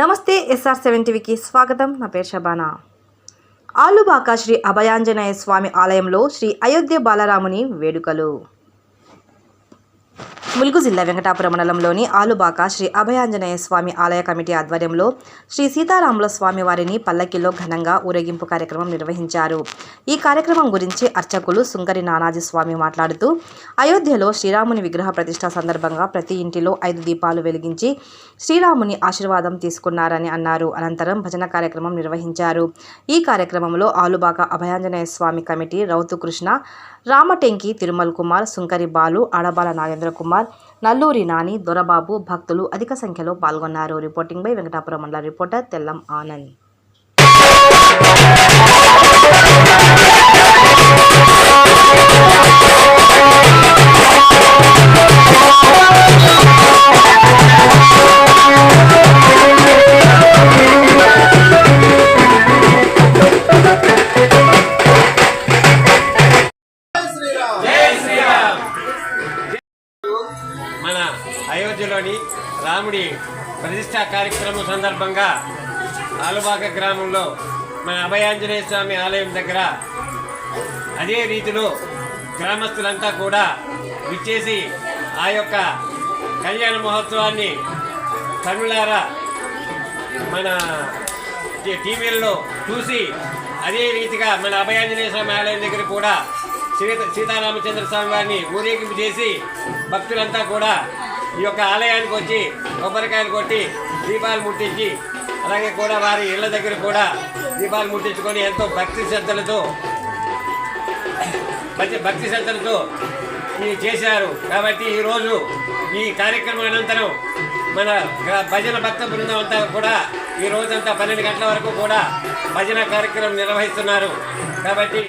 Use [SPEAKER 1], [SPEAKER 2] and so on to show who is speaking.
[SPEAKER 1] నమస్తే SR seven టీవీకి స్వాగతం. నా పేరు షబానా. ఆలుబాక శ్రీ అభయాంజనేయ స్వామి ఆలయంలో శ్రీ అయోధ్య బాలరాముని వేడుకలు. ములుగు జిల్లా వెంకటాపురం మండలంలోని ఆలుబాక శ్రీ అభయాంజనేయ స్వామి ఆలయ కమిటీ ఆధ్వర్యంలో శ్రీ సీతారాముల స్వామి వారిని పల్లకిలో ఘనంగా ఊరేగింపు కార్యక్రమం నిర్వహించారు. ఈ కార్యక్రమం గురించి అర్చకులు సుంకరి నానాజీ స్వామి మాట్లాడుతూ అయోధ్యలో శ్రీరాముని విగ్రహ ప్రతిష్ట సందర్భంగా ప్రతి ఇంటిలో ఐదు దీపాలు వెలిగించి శ్రీరాముని ఆశీర్వాదం తీసుకున్నారని అన్నారు. అనంతరం భజన కార్యక్రమం నిర్వహించారు. ఈ కార్యక్రమంలో ఆలుబాక అభయాంజనేయ స్వామి కమిటీ రౌతు కృష్ణ రామటెంకి తిరుమల్ కుమార్ సుంకరి బాలు ఆడబాల నాగేంద్ర కుమార్ నల్లూరి నాని దొరబాబు భక్తులు అధిక సంఖ్యలో పాల్గొన్నారు. రిపోర్టింగ్ బై వెంకటాపురం మండల రిపోర్టర్ తెల్లం ఆనంద్.
[SPEAKER 2] అయోధ్యలోని రాముడి ప్రతిష్టా కార్యక్రమం సందర్భంగా ఆలుబాక గ్రామంలో మన అభయాంజనేయ స్వామి ఆలయం దగ్గర అదే రీతిలో గ్రామస్తులంతా కూడా విచ్చేసి ఆ యొక్క కళ్యాణ మహోత్సవాన్ని కనులారా మన టీవీలలో టీవీల్లో చూసి అదే రీతిగా మన అభయాంజనేయ స్వామి ఆలయం దగ్గర కూడా సీత సీతారామచంద్ర స్వామి వారిని ఊరేగింపు చేసి భక్తులంతా కూడా ఈ యొక్క ఆలయానికి వచ్చి కొబ్బరికాయలు కొట్టి దీపాలు ముట్టించి అలాగే కూడా వారి ఇళ్ళ దగ్గర కూడా దీపాలు ముట్టించుకొని ఎంతో భక్తి శ్రద్ధలతో మంచి భక్తి శ్రద్ధలతో ఈ చేశారు. కాబట్టి ఈరోజు ఈ కార్యక్రమం అనంతరం మన భజన భక్త బృందం అంతా కూడా ఈ రోజంతా పన్నెండు గంటల వరకు కూడా భజన కార్యక్రమం నిర్వహిస్తున్నారు. కాబట్టి